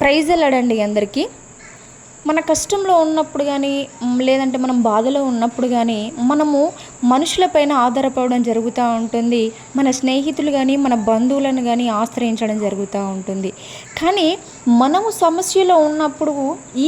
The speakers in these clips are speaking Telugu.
ప్రైజ్ వెళ్ళాడండి అందరికీ. మన కష్టంలో ఉన్నప్పుడు కానీ లేదంటే మనం బాధలో ఉన్నప్పుడు కానీ మనము మనుషులపైన ఆధారపడడం జరుగుతూ ఉంటుంది. మన స్నేహితులు కానీ మన బంధువులను కానీ ఆశ్రయించడం జరుగుతూ ఉంటుంది. కానీ మనము సమస్యలో ఉన్నప్పుడు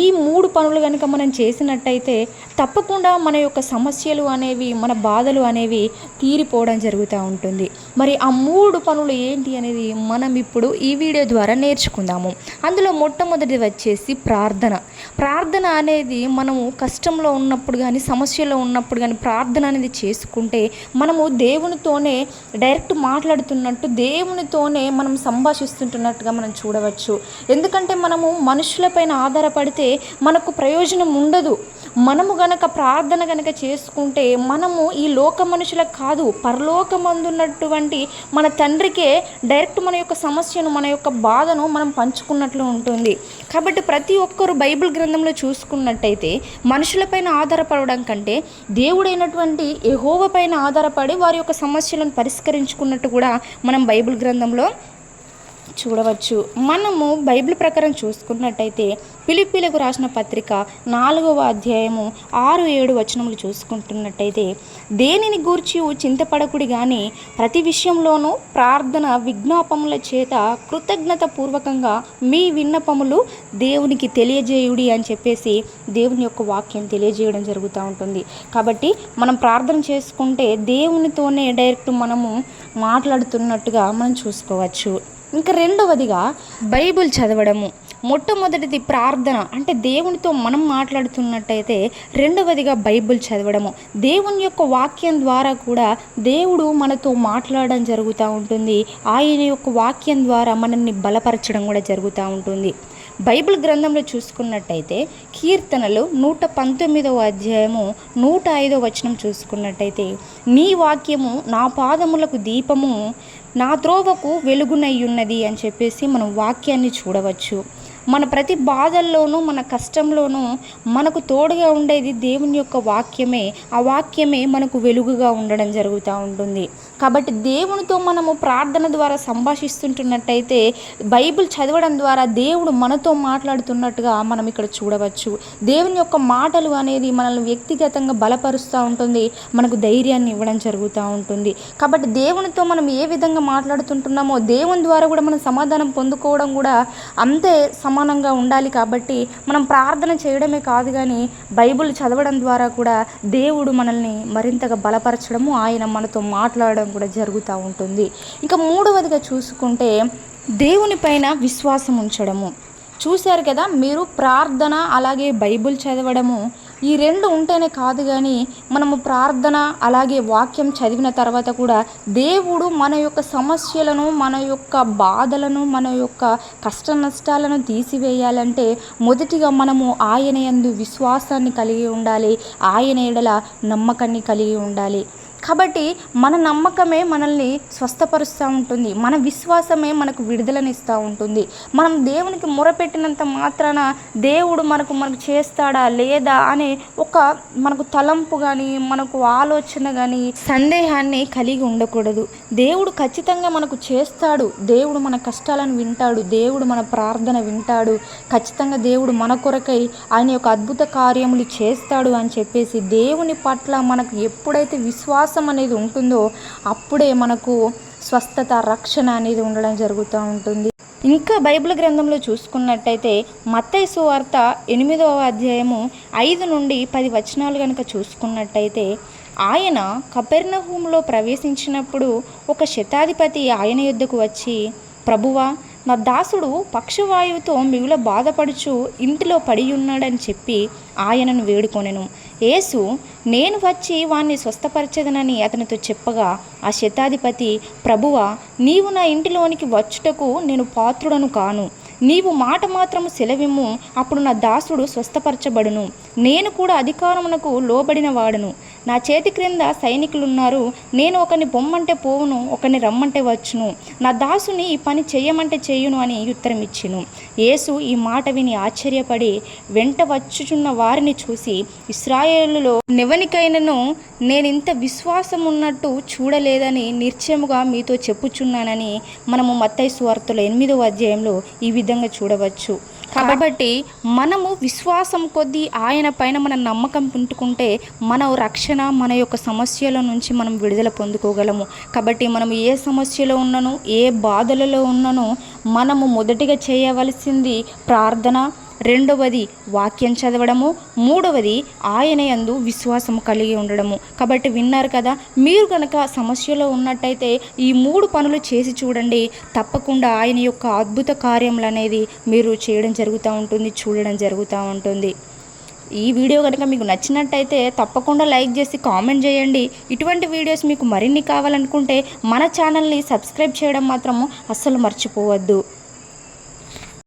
ఈ మూడు పనులు కనుక మనం చేసినట్టయితే తప్పకుండా మన యొక్క సమస్యలు అనేవి మన బాధలు అనేవి తీరిపోవడం జరుగుతూ ఉంటుంది. మరి ఆ మూడు పనులు ఏంటి అనేది మనం ఇప్పుడు ఈ వీడియో ద్వారా నేర్చుకుందాము. అందులో మొట్టమొదటిది వచ్చేసి ప్రార్థన. ప్రార్థన అనేది మనము కష్టంలో ఉన్నప్పుడు కానీ సమస్యలో ఉన్నప్పుడు కానీ ప్రార్థన అనేది చేసుకుంటే మనము దేవునితోనే డైరెక్ట్ మాట్లాడుతున్నట్టు దేవునితోనే మనం సంభాషిస్తుంటున్నట్టుగా మనం చూడవచ్చు. ఎందుకంటే మనము మనుషులపైన ఆధారపడితే మనకు ప్రయోజనం ఉండదు. మనము గనక ప్రార్థన గనక చేసుకుంటే మనము ఈ లోక మనుషులకు కాదు పరలోకమందున్నటువంటి మన తండ్రికే డైరెక్ట్ మన యొక్క సమస్యను మన యొక్క బాధను మనం పంచుకున్నట్లు ఉంటుంది. కాబట్టి ప్రతి ఒక్కరు బైబిల్ గ్రంథంలో చూసుకున్నట్టయితే మనుషులపైన ఆధారపడడం కంటే దేవుడైనటువంటి ఎహోవ పైన ఆధారపడి వారి యొక్క సమస్యలను పరిష్కరించుకున్నట్టు కూడా మనం బైబిల్ గ్రంథంలో చూడవచ్చు. మనము బైబిల్ ప్రకారం చూసుకున్నట్టయితే పిలిపిలకు రాసిన పత్రిక నాలుగవ అధ్యాయము ఆరు ఏడు వచనములు చూసుకుంటున్నట్టయితే దేనిని గూర్చి చింతపడకుడి కానీ ప్రతి విషయంలోనూ ప్రార్థన విజ్ఞాపముల చేత కృతజ్ఞత పూర్వకంగా మీ విన్నపములు దేవునికి తెలియజేయుడి అని చెప్పేసి దేవుని యొక్క వాక్యం తెలియజేయడం జరుగుతూ ఉంటుంది. కాబట్టి మనం ప్రార్థన చేసుకుంటే దేవునితోనే డైరెక్ట్ మనము మాట్లాడుతున్నట్టుగా మనం చూసుకోవచ్చు. ఇంకా రెండవదిగా బైబిల్ చదవడము. మొట్టమొదటిది ప్రార్థన. అంటే దేవునితో మనం మాట్లాడుతున్నట్టయితే రెండవదిగా బైబిల్ చదవడము. దేవుని యొక్క వాక్యం ద్వారా కూడా దేవుడు మనతో మాట్లాడడం జరుగుతూ ఉంటుంది. ఆయన యొక్క వాక్యం ద్వారా మనల్ని బలపరచడం కూడా జరుగుతూ ఉంటుంది. బైబిల్ గ్రంథంలో చూసుకున్నట్టయితే కీర్తనలు నూట పంతొమ్మిదవ అధ్యాయము నూట ఐదవ వచనం చూసుకున్నట్టయితే నీ వాక్యము నా పాదములకు దీపము నా త్రోవకు వెలుగునయ్యున్నది అని చెప్పేసి మనం వాక్యాన్ని చూడవచ్చు. మన ప్రతి బాధల్లోనూ మన కష్టంలోనూ మనకు తోడుగా ఉండేది దేవుని యొక్క వాక్యమే. ఆ వాక్యమే మనకు వెలుగుగా ఉండడం జరుగుతూ ఉంటుంది. కాబట్టి దేవునితో మనము ప్రార్థన ద్వారా సంభాషిస్తుంటున్నట్టయితే బైబిల్ చదవడం ద్వారా దేవుడు మనతో మాట్లాడుతున్నట్టుగా మనం ఇక్కడ చూడవచ్చు. దేవుని యొక్క మాటలు అనేది మనల్ని వ్యక్తిగతంగా బలపరుస్తూ ఉంటుంది మనకు ధైర్యాన్ని ఇవ్వడం జరుగుతూ ఉంటుంది. కాబట్టి దేవునితో మనం ఏ విధంగా మాట్లాడుతుంటున్నామో దేవుని ద్వారా కూడా మనం సమాధానం పొందుకోవడం కూడా అంతే సమానంగా ఉండాలి కాబట్టి మనం ప్రార్థన చేయడమే కాదు కానీ బైబిల్ చదవడం ద్వారా కూడా దేవుడు మనల్ని మరింతగా బలపరచడము ఆయన మనతో మాట్లాడడం కూడా జరుగుతూ ఉంటుంది. ఇంకా మూడవదిగా చూసుకుంటే దేవునిపైన విశ్వాసం ఉంచడము. చూశారు కదా మీరు ప్రార్థన అలాగే బైబిల్ చదవడము ఈ రెండు ఉంటేనే కాదు కానీ మనము ప్రార్థన అలాగే వాక్యం చదివిన తర్వాత కూడా దేవుడు మన యొక్క సమస్యలను మన యొక్క బాధలను మన యొక్క కష్ట నష్టాలను తీసివేయాలంటే మొదటిగా మనము ఆయన యందు విశ్వాసాన్ని కలిగి ఉండాలి. ఆయన ఎడల నమ్మకాన్ని కలిగి ఉండాలి. కాబట్టి మన నమ్మకమే మనల్ని స్వస్థపరుస్తూ ఉంటుంది. మన విశ్వాసమే మనకు విడుదలనిస్తూ ఉంటుంది. మనం దేవునికి మొరపెట్టినంత మాత్రాన దేవుడు మనకు మనకు చేస్తాడా లేదా అనే ఒక మనకు తలంపు కానీ మనకు ఆలోచన కానీ సందేహాన్ని కలిగి ఉండకూడదు. దేవుడు ఖచ్చితంగా మనకు చేస్తాడు. దేవుడు మన కష్టాలను వింటాడు. దేవుడు మన ప్రార్థన వింటాడు. ఖచ్చితంగా దేవుడు మన కొరకై ఆయన యొక్క అద్భుత కార్యములు చేస్తాడు అని చెప్పేసి దేవుని పట్ల మనకు ఎప్పుడైతే విశ్వాసం అనేది ఉంటుందో అప్పుడే మనకు స్వస్థత రక్షణ అనేది ఉండడం జరుగుతూ ఉంటుంది. ఇంకా బైబిల్ గ్రంథంలో చూసుకున్నట్టయితే మత్తయి సువార్త ఎనిమిదవ అధ్యాయము ఐదు నుండి పది వచనాలు కనుక చూసుకున్నట్టయితే ఆయన కపెర్ణహూంలో ప్రవేశించినప్పుడు ఒక శతాధిపతి ఆయన యుద్ధకు వచ్చి ప్రభువా నా దాసుడు పక్షవాయువుతో మిగుల బాధపడుచు ఇంటిలో పడి ఉన్నాడని చెప్పి ఆయనను వేడుకొనెను. యేసు నేను వచ్చి వాణ్ణి స్వస్థపరచదనని అతనితో చెప్పగా ఆ శతాధిపతి ప్రభువా నీవు నా ఇంటిలోనికి వచ్చుటకు నేను పాత్రుడను కాను. నీవు మాట మాత్రము సెలవిమ్ము అప్పుడు నా దాసుడు స్వస్థపరచబడును. నేను కూడా అధికారమునకు లోబడిన వాడను. నా చేతి క్రింద సైనికులున్నారు. నేను ఒకరిని బొమ్మంటే పోవును ఒకరిని రమ్మంటే వచ్చును. నా దాసుని ఈ పని చేయమంటే చేయును అని ఉత్తరం ఇచ్చిను యేసు ఈ మాట విని ఆశ్చర్యపడి వెంట వచ్చుచున్న వారిని చూసి ఇస్రాయేలులో నెవనికైనను నేను ఇంత విశ్వాసం ఉన్నట్టు చూడలేదని నిశ్చయముగా మీతో చెప్పుచున్నానని మనము మత్తై సువార్తలో ఎనిమిదవ అధ్యాయంలో ఈ విధంగా చూడవచ్చు. కాబట్టి మనము విశ్వాసం కొద్దీ ఆయన పైన మన నమ్మకం పెట్టుకుంటే మన రక్షణ మన యొక్క సమస్యల నుంచి మనం విడుదల పొందుకోగలము. కాబట్టి మనం ఏ సమస్యలో ఉన్నను ఏ బాధలలో ఉన్నను మనము మొదటిగా చేయవలసింది ప్రార్థన రెండవది వాక్యం చదవడము మూడవది ఆయన యందు విశ్వాసము కలిగి ఉండడము. కాబట్టి విన్నారు కదా మీరు కనుక సమస్యలో ఉన్నట్టయితే ఈ మూడు పనులు చేసి చూడండి. తప్పకుండా ఆయన యొక్క అద్భుత కార్యములు అనేది మీరు చేయడం జరుగుతూ ఉంటుంది చూడడం జరుగుతూ ఉంటుంది. ఈ వీడియో కనుక మీకు నచ్చినట్టయితే తప్పకుండా లైక్ చేసి కామెంట్ చేయండి. ఇటువంటి వీడియోస్ మీకు మరిన్ని కావాలనుకుంటే మన ఛానల్ని సబ్స్క్రైబ్ చేయడం మాత్రము అస్సలు మర్చిపోవద్దు.